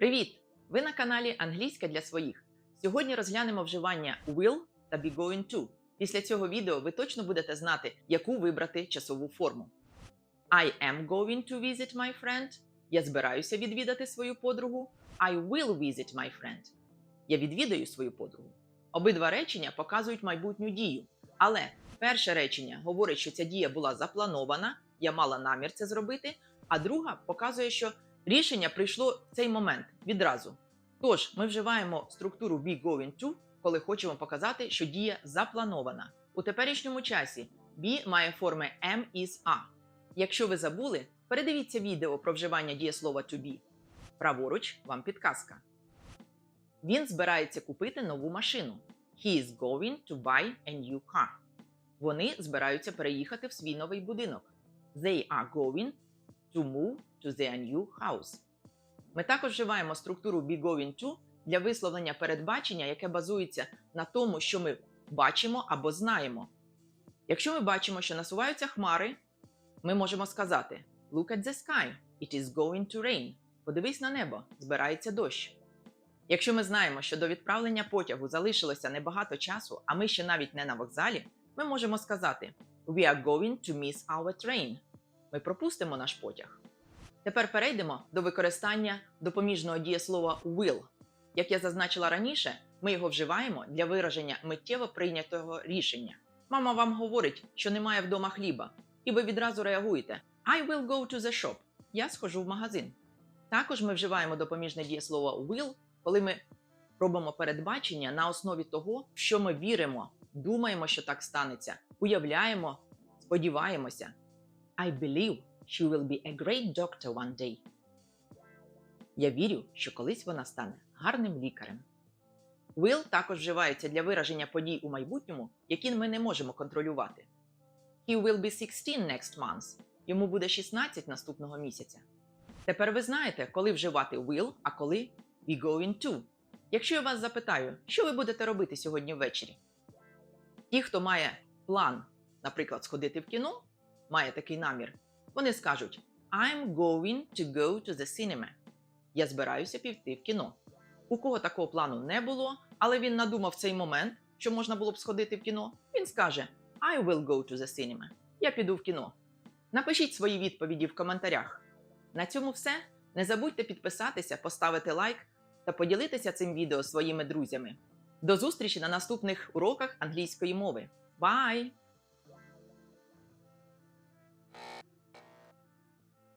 Привіт! Ви на каналі Англійська для своїх. Сьогодні розглянемо вживання will та be going to. Після цього відео ви точно будете знати, яку вибрати часову форму. I am going to visit my friend. Я збираюся відвідати свою подругу. I will visit my friend. Я відвідаю свою подругу. Обидва речення показують майбутню дію. Але перше речення говорить, що ця дія була запланована, я мала намір це зробити, а друга показує, що рішення прийшло в цей момент відразу. Тож ми вживаємо структуру be going to, коли хочемо показати, що дія запланована. У теперішньому часі be має форми am is a. Якщо ви забули, передивіться відео про вживання дієслова to be. Праворуч вам підказка. Він збирається купити нову машину. He is going to buy a new car. Вони збираються переїхати в свій новий будинок. They are going to move to their new house. Ми також вживаємо структуру be going to для висловлення передбачення, яке базується на тому, що ми бачимо або знаємо. Якщо ми бачимо, що насуваються хмари, ми можемо сказати Look at the sky, it is going to rain. Подивись на небо, збирається дощ. Якщо ми знаємо, що до відправлення потягу залишилося небагато часу, а ми ще навіть не на вокзалі, ми можемо сказати We are going to miss our train. Ми пропустимо наш потяг. Тепер перейдемо до використання допоміжного дієслова will. Як я зазначила раніше, ми його вживаємо для вираження миттєво прийнятого рішення. Мама вам говорить, що немає вдома хліба, і ви відразу реагуєте I will go to the shop. Я схожу в магазин. Також ми вживаємо допоміжне дієслово will, коли ми робимо передбачення на основі того, що ми віримо, думаємо, що так станеться, уявляємо, сподіваємося. I believe she will be a great doctor one day. Я вірю, що колись вона стане гарним лікарем. Will також вживається для вираження подій у майбутньому, які ми не можемо контролювати. He will be 16 next month. Йому буде 16 наступного місяця. Тепер ви знаєте, коли вживати will, а коли be going to. Якщо я вас запитаю, що ви будете робити сьогодні ввечері? Ті, хто має план, наприклад, сходити в кіно, має такий намір, вони скажуть I'm going to go to the cinema. Я збираюся піти в кіно. У кого такого плану не було, але він надумав цей момент, що можна було б сходити в кіно, він скаже I will go to the cinema. Я піду в кіно. Напишіть свої відповіді в коментарях. На цьому все. Не забудьте підписатися, поставити лайк та поділитися цим відео своїми друзями. До зустрічі на наступних уроках англійської мови. Бай!